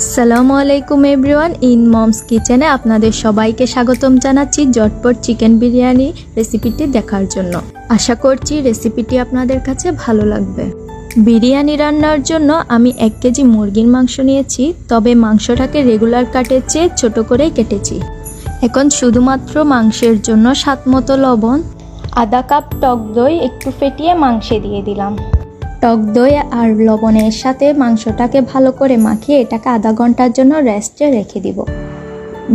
আসসালামু আলাইকুম everyone, in moms কিচেনে আপনাদের সবাইকে স্বাগতম জানাচ্ছি জটপট চিকেন বিরিয়ানি রেসিপিটি দেখার জন্য। আশা করছি রেসিপিটি আপনাদের কাছে ভালো লাগবে। বিরিয়ানি রান্নার জন্য আমি এক কেজি মুরগির মাংস নিয়েছি, তবে মাংসটাকে রেগুলার কাটের চেয়ে ছোট করেই কেটেছি। এখন শুধুমাত্র মাংসের জন্য স্বাদ মতো লবণ, আধা কাপ টক দই, একটু ফেটিয়ে মাংসে দিয়ে দিলাম। টক দই আর লবণের সাথে মাংসটাকে ভালো করে মাখিয়ে এটাকে আধা ঘণ্টার জন্য রেস্টে রেখে দিব।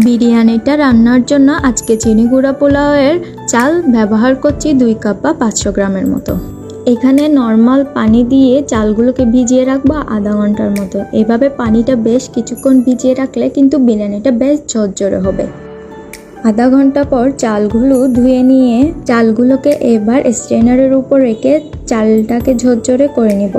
বিরিয়ানিটা রান্নার জন্য আজকে চিনি গুঁড়া পোলাওয়ের চাল ব্যবহার করছি দুই কাপ বা পাঁচশো গ্রামের মতো। এখানে নর্মাল পানি দিয়ে চালগুলোকে ভিজিয়ে রাখব আধা ঘণ্টার মতো। এভাবে পানিটা বেশ কিছুক্ষণ ভিজিয়ে রাখলে কিন্তু বিরিয়ানিটা বেশ ঝরঝরে হবে। আধা ঘণ্টা পর চালগুলো ধুয়ে নিয়ে চালগুলোকে এবার স্ট্রেনারের উপর রেখে চালটাকে ঝরঝরে করে নেব।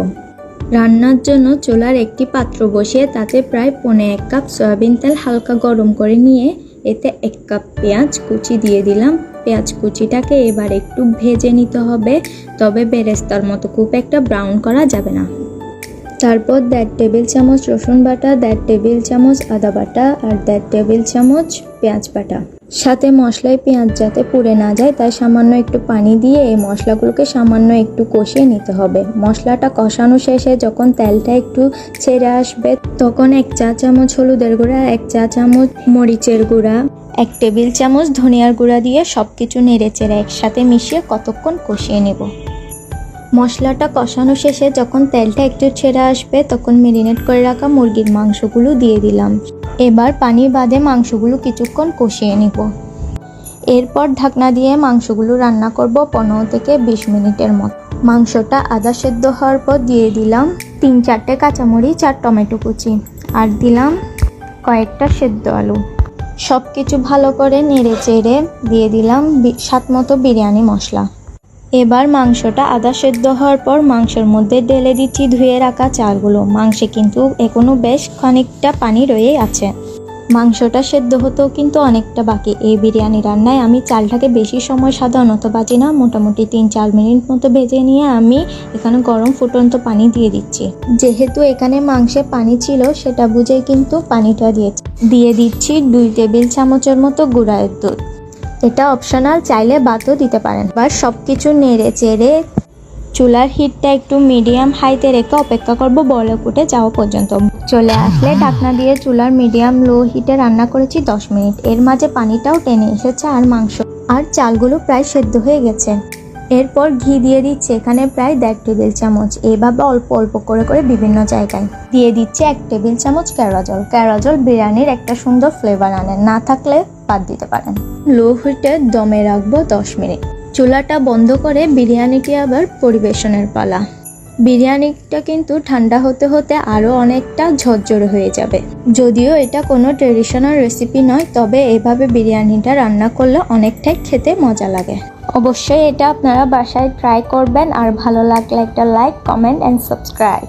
রান্নার জন্য চুলার একটি পাত্র বসিয়ে তাতে প্রায় পনে এক কাপ সয়াবিন তেল হালকা গরম করে নিয়ে এতে এক কাপ পেঁয়াজ কুচি দিয়ে দিলাম। পেঁয়াজ কুচিটাকে এবার একটু ভেজে নিতে হবে, তবে বেরেস্তার মতো খুব একটা ব্রাউন করা যাবে না। তারপর দেড় টেবিল চামচ রসুন বাটা, দেড় টেবিল চামচ আদা বাটা আর দেড় টেবিল চামচ পেঁয়াজ বাটা। সাথে মশলায় পেঁয়াজ যাতে পুড়ে না যায়, তাই সামান্য একটু পানি দিয়ে এই মশলাগুলোকে সামান্য একটু কষিয়ে নিতে হবে। মশলাটা কষানো শেষে যখন তেলটা একটু ছেড়ে আসবে, তখন এক চা চামচ হলুদের গুঁড়া, এক চা চামচ মরিচের গুঁড়া, এক টেবিল চামচ ধনিয়ার গুঁড়া দিয়ে সব কিছু নেড়ে চেড়ে একসাথে মিশিয়ে কতক্ষণ কষিয়ে নেব। মশলাটা কষানো শেষে যখন তেলটা একটু ছেড়ে আসবে, তখন মেরিনেট করে রাখা মুরগির মাংসগুলো দিয়ে দিলাম। এবার পানি বাদে মাংসগুলো কিছুক্ষণ কষিয়ে নিব। এরপর ঢাকনা দিয়ে মাংসগুলো রান্না করব পনেরো থেকে বিশ মিনিটের মতো। মাংসটা আদা সেদ্ধ হওয়ার পর দিয়ে দিলাম তিন চারটে কাঁচামরিচ আর টমেটো কুচি। আর দিলাম কয়েকটা সেদ্ধ আলু। সব কিছু ভালো করে নেড়ে চেড়ে দিয়ে দিলাম স্বাদ মতো বিরিয়ানি মশলা। এবার মাংসটা আদা সেদ্ধ হওয়ার পর মাংসের মধ্যে ঢেলে দিচ্ছি ধুয়ে রাখা চালগুলো। মাংসে কিন্তু এখনও বেশ খানিকটা পানি রয়ে আছে। মাংসটা সেদ্ধ হতেও কিন্তু অনেকটা বাকি। এই বিরিয়ানি রান্নায় আমি চালটাকে বেশি সময় সাধারণত বাজি না, মোটামুটি তিন চার মিনিট মতো ভেজে নিয়ে আমি এখানে গরম ফুটন্ত পানি দিয়ে দিচ্ছি। যেহেতু এখানে মাংসে পানি ছিল, সেটা বুঝে কিন্তু পানিটা দিয়েছি। দিয়ে দিচ্ছি দুই টেবিল চামচের মতো গুঁড়ায়ের দুধ। এটা অপশনাল চাইলে বাদও দিতে পারেন। বা সব কিছু নেড়ে চেড়ে চুলার হিটটা একটু মিডিয়াম হাইতে রেখে অপেক্ষা করব বলে ফুটে যাওয়া পর্যন্ত। চলে আসলে ঢাকনা দিয়ে চুলার মিডিয়াম লো হিটে রান্না করেছি দশ মিনিট। এর মাঝে পানিটাও টেনে এসেছে আর মাংস। আর চালগুলো প্রায় সেদ্ধ হয়ে গেছে। এরপর ঘি দিয়ে দিচ্ছে এখানে প্রায় দেড় টেবিল চামচ। এভাবে অল্প অল্প করে করে বিভিন্ন জায়গায়। দিয়ে দিচ্ছে এক টেবিল চামচ ক্যারা জল ক্যারা জল বিরিয়ানির একটা সুন্দর ফ্লেভার আনে না থাকলে বাদ দিতে পারেন। লো হুইটে দমে রাখব দশ মিনিট। চুলাটা বন্ধ করে বিরিয়ানিটি আবার পরিবেশনের পালা। বিরিয়ানিটা কিন্তু ঠান্ডা হতে হতে আরও অনেকটা ঝরঝরে হয়ে যাবে। যদিও এটা কোনো ট্রেডিশনাল রেসিপি নয়, তবে এভাবে বিরিয়ানিটা রান্না করলে অনেকটাই খেতে মজা লাগে। অবশ্যই এটা আপনারা বাসায় ট্রাই করবেন আর ভালো লাগলে একটা লাইক কমেন্ট অ্যান্ড সাবস্ক্রাইব